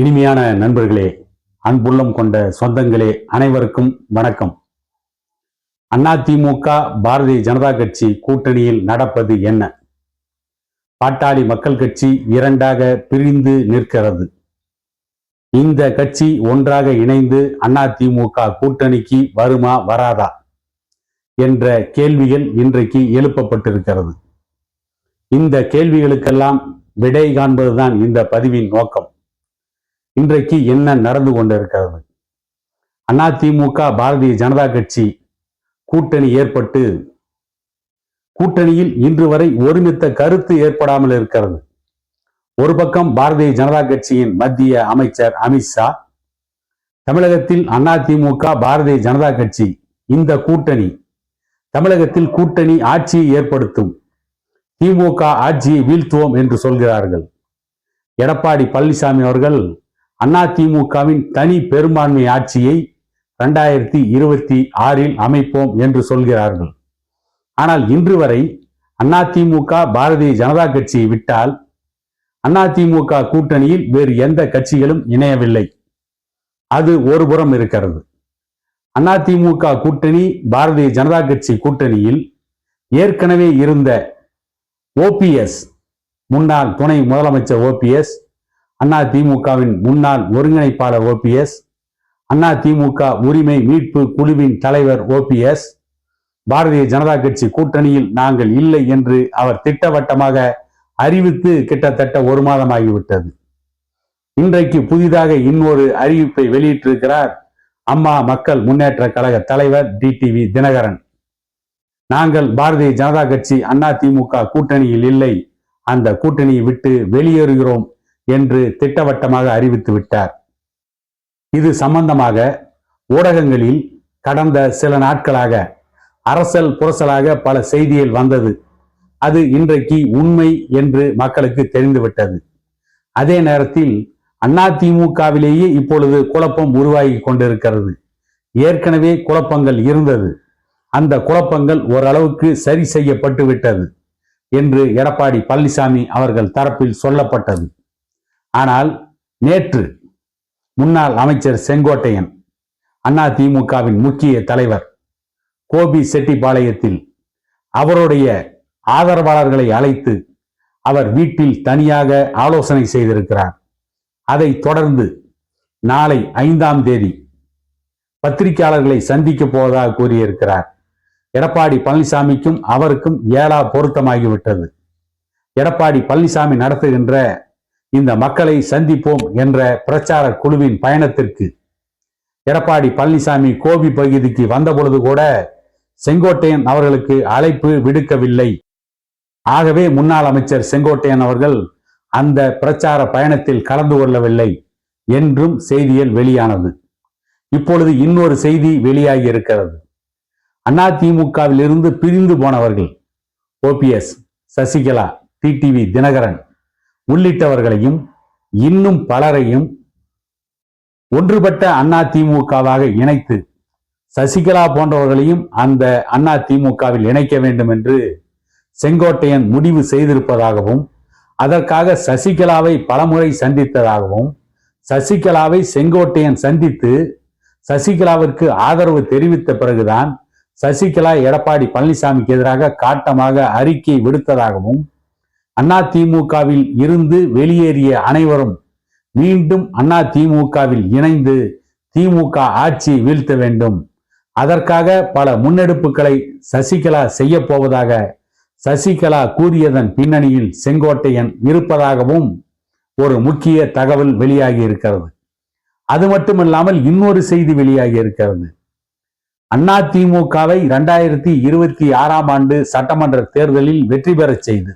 இனிமையான நண்பர்களே அன்புள்ளம் கொண்ட சொந்தங்களே அனைவருக்கும் வணக்கம். அதிமுக பாரதிய ஜனதா கட்சி கூட்டணியில் நடப்பது என்ன? பாட்டாளி மக்கள் கட்சி இரண்டாக பிரிந்து நிற்கிறது. இந்த கட்சி ஒன்றாக இணைந்து அதிமுக கூட்டணிக்கு வருமா வராதா? என்ற கேள்விகள் இன்றைக்கு எழுப்பப்பட்டிருக்கிறது. இந்த கேள்விகளுக்கெல்லாம் விடை காண்பதுதான் இந்த பதிவின் நோக்கம். இன்றைக்கு என்ன நடந்து கொண்டிருக்கிறது? அதிமுக பாரதிய ஜனதா கட்சி கூட்டணி ஏற்பட்டு கூட்டணியில் இன்று வரை ஒருமித்த கருத்து ஏற்படாமல் இருக்கிறது. ஒரு பக்கம் பாரதிய ஜனதா கட்சியின் மத்திய அமைச்சர் அமித்ஷா தமிழகத்தில் அதிமுக பாரதிய ஜனதா கட்சி இந்த கூட்டணி தமிழகத்தில் கூட்டணி ஆட்சியை ஏற்படுத்தும் திமுக ஆட்சியை வீழ்த்துவோம் என்று சொல்கிறார்கள். எடப்பாடி பழனிசாமி அவர்கள் அதிமுகவின் தனி பெரும்பான்மை ஆட்சியை ரெண்டாயிரத்தி இருபத்தி ஆறில் அமைப்போம் என்று சொல்கிறார்கள். ஆனால் இன்று வரை அதிமுக பாரதிய ஜனதா கட்சியை விட்டால் அதிமுக கூட்டணியில் வேறு எந்த கட்சிகளும் இணையவில்லை. அது ஒரு புறம் இருக்கிறது அதிமுக கூட்டணி பாரதிய ஜனதா கட்சி கூட்டணியில் ஏற்கனவே இருந்த ஓபிஎஸ் முன்னாள் துணை முதலமைச்சர் ஓபிஎஸ் அண்ணா திமுகவின் முன்னாள் ஒருங்கிணைப்பாளர் ஓபிஎஸ் அண்ணா திமுக உரிமை மீட்பு குழுவின் தலைவர் ஓபிஎஸ் பாரதிய ஜனதா கட்சி கூட்டணியில் நாங்கள் இல்லை என்று அவர் திட்டவட்டமாக அறிவித்து கிட்டத்தட்ட ஒரு மாதமாகிவிட்டது. இன்றைக்கு புதிதாக இன்னொரு அறிவிப்பை வெளியிட்டிருக்கிறார் அம்மா மக்கள் முன்னேற்ற கழக தலைவர் டிடிவி தினகரன். நாங்கள் பாரதிய ஜனதா கட்சி அண்ணா திமுக கூட்டணியில் இல்லை. அந்த கூட்டணியை விட்டு வெளியேறுகிறோம் என்று திட்டவட்டமாக அறிவித்து விட்டார். இது சம்பந்தமாக ஊடகங்களில் கடந்த சில நாட்களாக அரசல் புரசலாக பல செய்திகள் வந்தது. அது இன்றைக்கு உண்மை என்று மக்களுக்கு தெரிந்துவிட்டது. அதே நேரத்தில் அதிமுகவிலேயே இப்பொழுது குழப்பம் உருவாகி கொண்டிருக்கிறது. ஏற்கனவே குழப்பங்கள் இருந்தது. அந்த குழப்பங்கள் ஓரளவுக்கு சரி செய்யப்பட்டு விட்டது என்று எடப்பாடி பழனிசாமி அவர்கள் தரப்பில் சொல்லப்பட்டது. ஆனால் நேற்று முன்னாள் அமைச்சர் செங்கோட்டையன் அண்ணா திமுகவின் முக்கிய தலைவர் கோபி செட்டிப்பாளையத்தில் அவருடைய ஆதரவாளர்களை அழைத்து அவர் வீட்டில் தனியாக ஆலோசனை செய்திருக்கிறார். அதை தொடர்ந்து நாளை ஐந்தாம் தேதி பத்திரிகையாளர்களை சந்திக்க போவதாக கூறியிருக்கிறார். எடப்பாடி பழனிசாமிக்கும் அவருக்கும் ஏழா பொருத்தமாகிவிட்டது. எடப்பாடி பழனிசாமி நடத்துகின்ற இந்த மக்களை சந்திப்போம் என்ற பிரச்சார குழுவின் பயணத்திற்கு. எடப்பாடி பழனிசாமி கோபி பகுதிக்கு வந்தபொழுது கூட செங்கோட்டையன் அவர்களுக்கு அழைப்பு விடுக்கவில்லை. ஆகவே முன்னாள் அமைச்சர் செங்கோட்டையன் அவர்கள் அந்த பிரச்சார பயணத்தில் கலந்து கொள்ளவில்லை என்றும் செய்தியில் வெளியானது. இப்பொழுது இன்னொரு செய்தி வெளியாகி இருக்கிறது. அதிமுகவில் இருந்து பிரிந்து போனவர்கள். ஓபிஎஸ் சசிகலா டிடிவி தினகரன் உள்ளிட்டவர்களையும் இன்னும் பலரையும் ஒன்றுபட்ட அண்ணா திமுகவாக இணைத்து சசிகலா போன்றவர்களையும் அந்த அண்ணா திமுகவில் இணைக்க வேண்டும் என்று செங்கோட்டையன் முடிவு செய்திருப்பதாகவும் அதற்காக சசிகலாவை பலமுறை சந்தித்ததாகவும் சசிகலாவை செங்கோட்டையன் சந்தித்து சசிகலாவிற்கு ஆதரவு தெரிவித்த பிறகுதான் சசிகலா எடப்பாடி பழனிசாமிக்கு எதிராக காட்டமாக அறிக்கை விடுத்ததாகவும் அண்ணா திமுகவில் இருந்து வெளியேறிய அனைவரும் மீண்டும் அண்ணா திமுகவில் இணைந்து திமுக ஆட்சி வீழ்த்த வேண்டும். அதற்காக பல முன்னெடுப்புகளை சசிகலா செய்ய போவதாக சசிகலா கூறியதன் பின்னணியில் செங்கோட்டையன் இருப்பதாகவும் ஒரு முக்கிய தகவல் வெளியாகி இருக்கிறது அது மட்டுமல்லாமல் இன்னொரு செய்தி வெளியாகி இருக்கிறது அண்ணா திமுகவை இரண்டாயிரத்தி இருபத்தி ஆறாம் ஆண்டு சட்டமன்ற தேர்தலில் வெற்றி பெறச் செய்து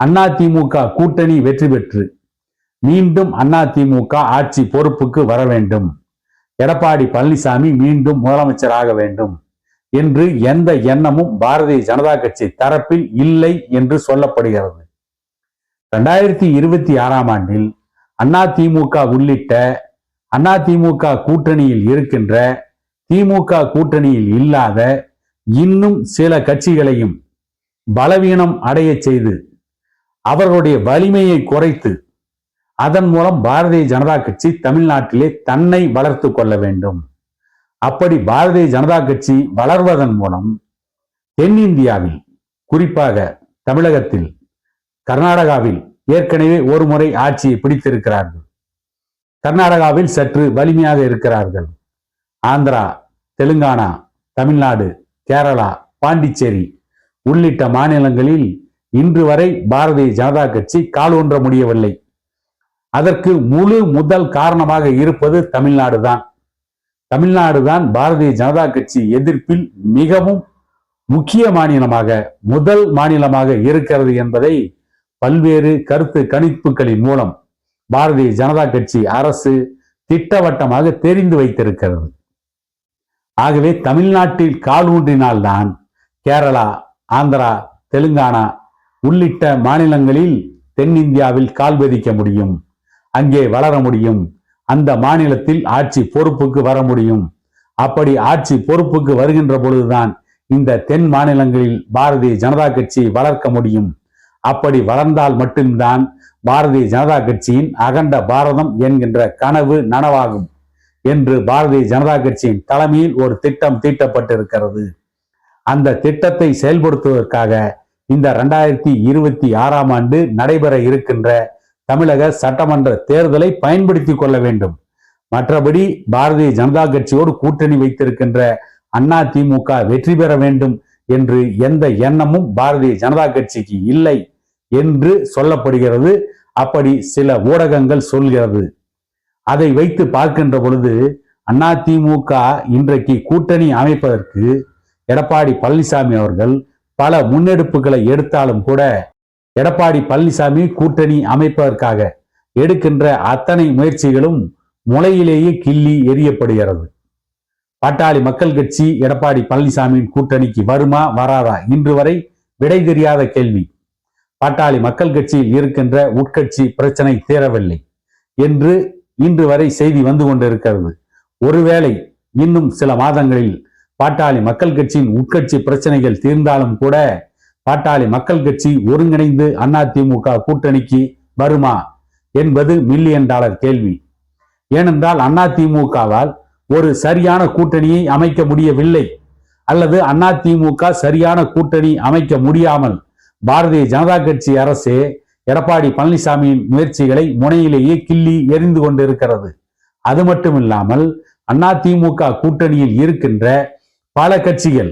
அதிமுக கூட்டணி வெற்றி பெற்று மீண்டும் அதிமுக ஆட்சி பொறுப்புக்கு வர வேண்டும். எடப்பாடி பழனிசாமி மீண்டும் முதலமைச்சராக வேண்டும் என்று எந்த எண்ணமும் பாரதிய ஜனதா கட்சி தரப்பில் இல்லை என்று சொல்லப்படுகிறது. இரண்டாயிரத்தி இருபத்தி ஆறாம் ஆண்டில் அதிமுக உள்ளிட்ட அதிமுக கூட்டணியில் இருக்கின்ற திமுக கூட்டணியில் இல்லாத இன்னும் சில கட்சிகளையும் பலவீனம் அடைய செய்து அவர்களுடைய வலிமையை குறைத்து அதன் மூலம் பாரதிய ஜனதா கட்சி தமிழ்நாட்டிலே தன்னை வளர்த்து கொள்ள வேண்டும். அப்படி பாரதிய ஜனதா கட்சி வளர்வதன் மூலம் தென்னிந்தியாவில் குறிப்பாக தமிழகத்தில் கர்நாடகாவில் ஏற்கனவே ஒரு முறை ஆட்சியை பிடித்திருக்கிறார்கள். கர்நாடகாவில் சற்று வலிமையாக இருக்கிறார்கள். ஆந்திரா தெலுங்கானா தமிழ்நாடு கேரளா பாண்டிச்சேரி உள்ளிட்ட மாநிலங்களில் இன்று வரை பாரதிய ஜனதா கட்சி கால் ஒன்ற முடியவில்லை. அதற்கு முழு முதல் காரணமாக இருப்பது தமிழ்நாடு தான். தமிழ்நாடு தான் பாரதிய ஜனதா கட்சி எதிர்ப்பில் மிகவும் முக்கிய மாநிலமாக முதல் மாநிலமாக இருக்கிறது என்பதை பல்வேறு கருத்து கணிப்புகளின் மூலம் பாரதிய ஜனதா கட்சி அரசு திட்டவட்டமாக தெரிந்து வைத்திருக்கிறது. ஆகவே தமிழ்நாட்டில் கால் ஊன்றினால்தான் கேரளா ஆந்திரா தெலுங்கானா உள்ளிட்ட மாநிலங்களில் தென்னிந்தியாவில் கால் பதிக்க முடியும். அங்கே வளர முடியும். அந்த மாநிலத்தில் ஆட்சி பொறுப்புக்கு வர முடியும். அப்படி ஆட்சி பொறுப்புக்கு வருகின்ற பொழுதுதான் இந்த தென் மாநிலங்களில் பாரதிய ஜனதா கட்சி வளர்க்க முடியும். அப்படி வளர்ந்தால் மட்டும்தான் பாரதிய ஜனதா கட்சியின் அகண்ட பாரதம் என்கின்ற கனவு நனவாகும் என்று பாரதிய ஜனதா கட்சியின் தலைமையில் ஒரு திட்டம் தீட்டப்பட்டிருக்கிறது. அந்த திட்டத்தை செயல்படுத்துவதற்காக இந்த ரெண்டாயிரத்தி இருபத்தி ஆறாம் ஆண்டு நடைபெற இருக்கின்ற தமிழக சட்டமன்ற தேர்தலை பயன்படுத்தி கொள்ள வேண்டும். மற்றபடி பாரதிய ஜனதா கட்சியோடு கூட்டணி வைத்திருக்கின்ற அண்ணா திமுக வெற்றி பெற வேண்டும் என்று எந்த எண்ணமும் பாரதிய ஜனதா கட்சிக்கு இல்லை என்று சொல்லப்படுகிறது. அப்படி சில ஊடகங்கள் சொல்கிறது. அதை வைத்து பார்க்கின்ற பொழுது அண்ணா திமுக இன்றைக்கு கூட்டணி அமைப்பதற்கு எடப்பாடி பழனிசாமி அவர்கள் பல முன்னெடுப்புகளை எடுத்தாலும் கூட எடப்பாடி பழனிசாமி கூட்டணி அமைப்பதற்காக எடுக்கின்ற அத்தனை முயற்சிகளும் முளையிலேயே கிள்ளி எரியப்படுகிறது பாட்டாளி மக்கள் கட்சி எடப்பாடி பழனிசாமியின் கூட்டணிக்கு வருமா வராதா? இன்று வரை விடை தெரியாத கேள்வி. பாட்டாளி மக்கள் கட்சியில் இருக்கின்ற உட்கட்சி பிரச்சனை தீரவில்லை என்று இன்று வரை செய்தி வந்து கொண்டிருக்கிறது. ஒருவேளை இன்னும் சில மாதங்களில் பாட்டாளி மக்கள் கட்சியின் உட்கட்சி பிரச்சனைகள் தீர்ந்தாலும் கூட பாட்டாளி மக்கள் கட்சி ஒருங்கிணைந்து அதிமுக கூட்டணிக்கு வருமா என்பது மில்லியன் டாலர் கேள்வி. ஏனென்றால் அதிமுகவால் ஒரு சரியான கூட்டணியை அமைக்க முடியவில்லை. அல்லது அதிமுக சரியான கூட்டணி அமைக்க முடியாமல் பாரதிய ஜனதா கட்சி அரசே எடப்பாடி பழனிசாமியின் முயற்சிகளை முனையிலேயே கிள்ளி எரிந்து கொண்டிருக்கிறது. அது மட்டுமில்லாமல் அதிமுக கூட்டணியில் இருக்கின்ற பல கட்சிகள்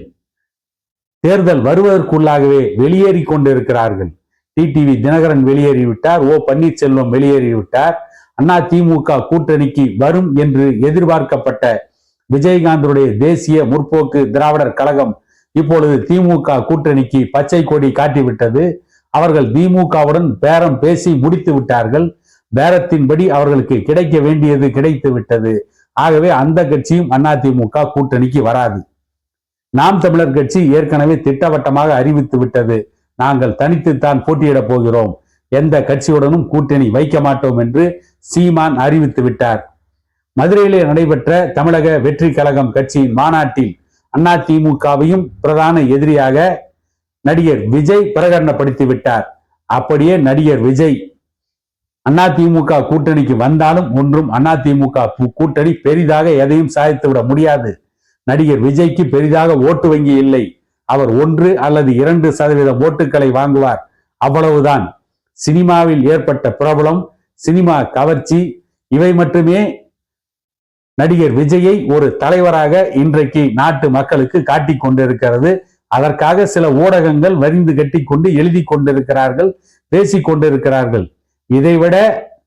தேர்தல் வருவதற்குள்ளாகவே வெளியேறி கொண்டிருக்கிறார்கள். டிடிவி தினகரன் வெளியேறிவிட்டார் ஓ பன்னீர்செல்வம் வெளியேறிவிட்டார் அண்ணா திமுக கூட்டணிக்கு வரும் என்று எதிர்பார்க்கப்பட்ட விஜயகாந்தருடைய தேசிய முற்போக்கு திராவிடர் கழகம் இப்பொழுது திமுக கூட்டணிக்கு பச்சை கொடி காட்டிவிட்டது. அவர்கள் திமுகவுடன் பேரம் பேசி முடித்து விட்டார்கள். பேரத்தின்படி அவர்களுக்கு கிடைக்க வேண்டியது கிடைத்து விட்டது. ஆகவே அந்த கட்சியும் அதிமுக கூட்டணிக்கு வராது. நாம் தமிழர் கட்சி ஏற்கனவே திட்டவட்டமாக அறிவித்து விட்டது. நாங்கள் தனித்துத்தான் போட்டியிடப் போகிறோம். எந்த கட்சியுடனும் கூட்டணி வைக்க மாட்டோம் என்று சீமான் அறிவித்து விட்டார். மதுரையிலே நடைபெற்ற தமிழக வெற்றி கழகம் கட்சியின் மாநாட்டில் அதிமுகவையும் பிரதான எதிரியாக நடிகர் விஜய் பிரகடனப்படுத்தி விட்டார். அப்படியே நடிகர் விஜய் அதிமுக கூட்டணிக்கு வந்தாலும் ஒன்றும் அதிமுக கூட்டணி பெரிதாக எதையும் சாதித்து விட முடியாது. நடிகர் விஜய்க்கு பெரிதாக ஓட்டு வங்கி இல்லை. அவர் ஒன்று அல்லது இரண்டு சதவீதம் ஓட்டுகளை வாங்குவார். அவ்வளவுதான். சினிமாவில் ஏற்பட்ட பிரபலம் சினிமா கவர்ச்சி இவை மட்டுமே நடிகர் விஜயை ஒரு தலைவராக இன்றைக்கு நாட்டு மக்களுக்கு காட்டிக் கொண்டிருக்கிறது. அதற்காக சில ஊடகங்கள் வரிந்து கட்டி கொண்டு எழுதி கொண்டிருக்கிறார்கள் பேசிக் கொண்டிருக்கிறார்கள். இதைவிட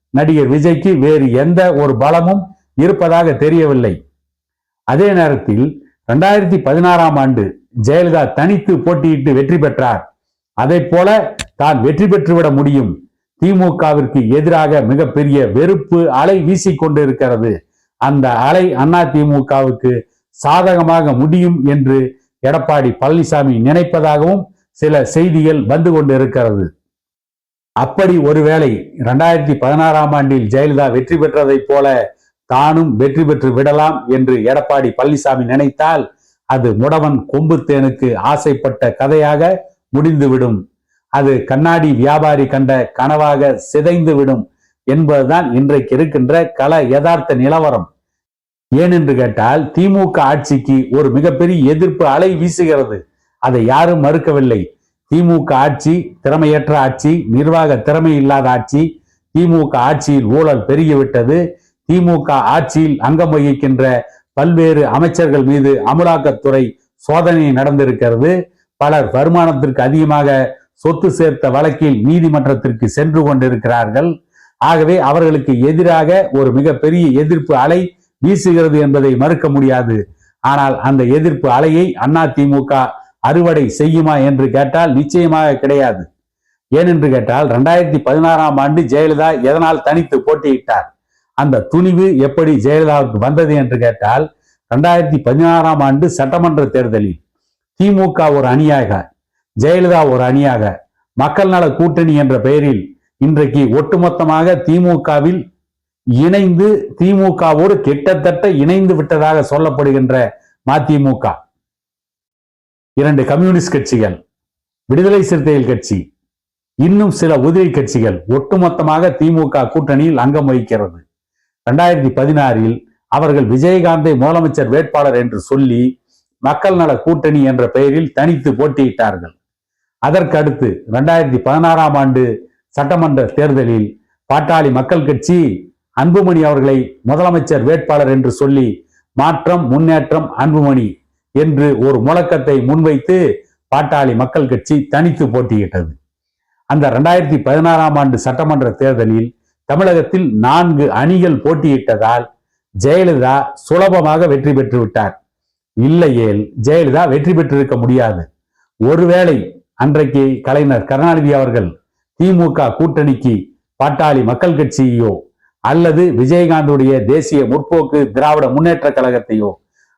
நடிகர் விஜய்க்கு வேறு எந்த ஒரு பலமும் இருப்பதாக தெரியவில்லை. அதே நேரத்தில் ரெண்டாயிரத்தி பதினாறாம் ஆண்டு ஜெயலலிதா தனித்து போட்டியிட்டு வெற்றி பெற்றார். அதை போல தான் வெற்றி பெற்றுவிட முடியும். திமுகவிற்கு எதிராக மிகப்பெரிய வெறுப்பு அலை வீசிக்கொண்டிருக்கிறது. அந்த அலை அண்ணா திமுகவுக்கு சாதகமாக முடியும் என்று எடப்பாடி பழனிசாமி நினைப்பதாகவும் சில செய்திகள் வந்து கொண்டிருக்கிறது. அப்படி ஒருவேளை இரண்டாயிரத்தி பதினாறாம் ஆண்டில் ஜெயலலிதா வெற்றி பெற்றதைப் போல தானும் வெற்றி பெற்று விடலாம் என்று எடப்பாடி பழனிசாமி நினைத்தால் அது முடவன் கொம்புத்தேனுக்கு ஆசைப்பட்ட கதையாக முடிந்துவிடும். அது கண்ணாடி வியாபாரி கண்ட கனவாக சிதைந்து விடும் என்பதுதான் இன்றைக்கு இருக்கின்ற கல யதார்த்த நிலவரம். ஏனென்று கேட்டால் திமுக ஆட்சிக்கு ஒரு மிகப்பெரிய எதிர்ப்பு அலை வீசுகிறது. அதை யாரும் மறுக்கவில்லை. திமுக ஆட்சி திறமையற்ற ஆட்சி நிர்வாக திறமை இல்லாத ஆட்சி திமுக ஆட்சியில் ஊழல் பெருகிவிட்டது. திமுக ஆட்சியில் அங்கம் வகிக்கின்ற பல்வேறு அமைச்சர்கள் மீது அமலாக்கத்துறை சோதனை நடந்திருக்கிறது. பலர் வருமானத்திற்கு அதிகமாக சொத்து சேர்த்த வழக்கில் நீதிமன்றத்திற்கு சென்று கொண்டிருக்கிறார்கள். ஆகவே அவர்களுக்கு எதிராக ஒரு மிகப்பெரிய எதிர்ப்பு அலை வீசுகிறது என்பதை மறுக்க முடியாது. ஆனால் அந்த எதிர்ப்பு அலையை அதிமுக அறுவடை செய்யுமா என்று கேட்டால் நிச்சயமாக கிடையாது. ஏனென்று கேட்டால் ரெண்டாயிரத்தி பதினாறாம் ஆண்டு ஜெயலலிதா எதனால் தனித்து போட்டியிட்டார்? அந்த துணிவு எப்படி ஜெயலலிதாவுக்கு வந்தது என்று கேட்டால் ரெண்டாயிரத்தி பதினாறாம் ஆண்டு சட்டமன்ற தேர்தலில் திமுக ஒரு அணியாக ஜெயலலிதா ஒரு அணியாக மக்கள் நல கூட்டணி என்ற பெயரில் இன்றைக்கு ஒட்டுமொத்தமாக திமுகவில் இணைந்து திமுகவோடு கிட்டத்தட்ட இணைந்து விட்டதாக சொல்லப்படுகின்ற மதிமுக. இரண்டு கம்யூனிஸ்ட் கட்சிகள் விடுதலை சிறுத்தைகள் கட்சி இன்னும் சில உதிரி கட்சிகள் ஒட்டுமொத்தமாக திமுக கூட்டணியில் அங்கம் வகிக்கிறது. ரெண்டாயிரத்தி பதினாறில் அவர்கள் விஜயகாந்தை முதலமைச்சர் வேட்பாளர் என்று சொல்லி மக்கள் நல கூட்டணி என்ற பெயரில் தனித்து போட்டியிட்டார்கள். அதற்கு அடுத்து ரெண்டாயிரத்தி பதினாறாம் ஆண்டு சட்டமன்ற தேர்தலில் பாட்டாளி மக்கள் கட்சி அன்புமணி அவர்களை முதலமைச்சர் வேட்பாளர் என்று சொல்லி மாற்றம் முன்னேற்றம் அன்புமணி என்று ஒரு முழக்கத்தை முன்வைத்து பாட்டாளி மக்கள் கட்சி தனித்து போட்டியிட்டது. அந்த ரெண்டாயிரத்தி பதினாறாம் ஆண்டு சட்டமன்ற தேர்தலில் தமிழகத்தில் நான்கு அணிகள் போட்டியிட்டதால் ஜெயலலிதா சுலபமாக வெற்றி பெற்று விட்டார். இல்லையேல் ஜெயலலிதா வெற்றி பெற்றிருக்க முடியாது. ஒருவேளை அன்றைக்கு கலைஞர் கருணாநிதி அவர்கள் திமுக கூட்டணிக்கு பாட்டாளி மக்கள் கட்சியோ அல்லது விஜயகாந்துடைய தேசிய முற்போக்கு திராவிட முன்னேற்ற கழகத்தையோ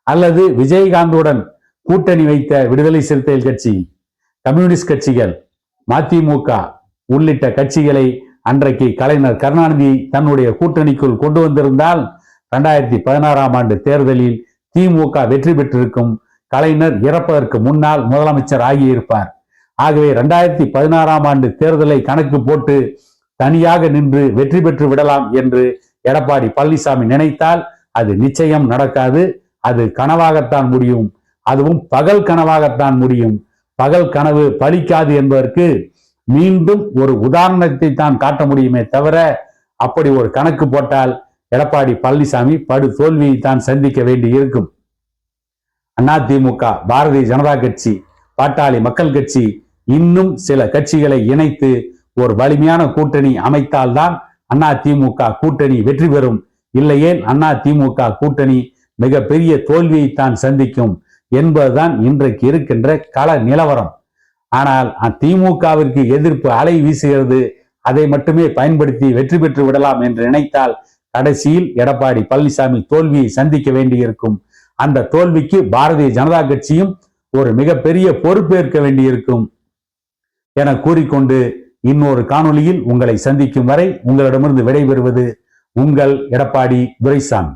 அல்லது விஜயகாந்துடன் கூட்டணி வைத்த விடுதலை சிறுத்தைகள் கட்சி கம்யூனிஸ்ட் கட்சிகள் மதிமுக உள்ளிட்ட கட்சிகளை அன்றைக்கு கலைஞர் கருணாநிதி தன்னுடைய கூட்டணிக்குள் கொண்டு வந்திருந்தால் ரெண்டாயிரத்தி பதினாறாம் ஆண்டு தேர்தலில் திமுக வெற்றி பெற்றிருக்கும் கலைஞர் இறப்பதற்கு முன்னால் முதலமைச்சர் ஆகியிருப்பார். ஆகவே ரெண்டாயிரத்தி பதினாறாம் ஆண்டு தேர்தலை கணக்கு போட்டு தனியாக நின்று வெற்றி பெற்று விடலாம் என்று எடப்பாடி பழனிசாமி நினைத்தால் அது நிச்சயம் நடக்காது. அது கனவாகத்தான் முடியும். அதுவும் பகல் கனவாகத்தான் முடியும். பகல் கனவு பலிக்காது என்பதற்கு மீண்டும் ஒரு உதாரணத்தை தான் காட்ட முடியுமே தவிர அப்படி ஒரு கணக்கு போட்டால் எடப்பாடி பழனிசாமி படு தோல்வியை தான் சந்திக்க வேண்டி இருக்கும். அதிமுக பாரதிய ஜனதா கட்சி பாட்டாளி மக்கள் கட்சி இன்னும் சில கட்சிகளை இணைத்து ஒரு வலிமையான கூட்டணி அமைத்தால்தான் அதிமுக கூட்டணி வெற்றி பெறும். இல்லையேல் அதிமுக கூட்டணி மிகப்பெரிய தோல்வியைத்தான் சந்திக்கும் என்பதுதான் இன்றைக்கு இருக்கின்ற கள நிலவரம். ஆனால் திமுகவிற்கு எதிர்ப்பு அலை வீசுகிறது. அதை மட்டுமே பயன்படுத்தி வெற்றி பெற்று விடலாம் என்று நினைத்தால் கடைசியில் எடப்பாடி பழனிசாமி தோல்வியை சந்திக்க வேண்டியிருக்கும். அந்த தோல்விக்கு பாரதிய ஜனதா கட்சியும் ஒரு மிகப்பெரிய பொறுப்பேற்க வேண்டியிருக்கும். என கூறிக்கொண்டு இன்னொரு காணொளியில் உங்களை சந்திக்கும் வரை உங்களிடமிருந்து விடைபெறுவது உங்கள் எடப்பாடி துரைசாமி.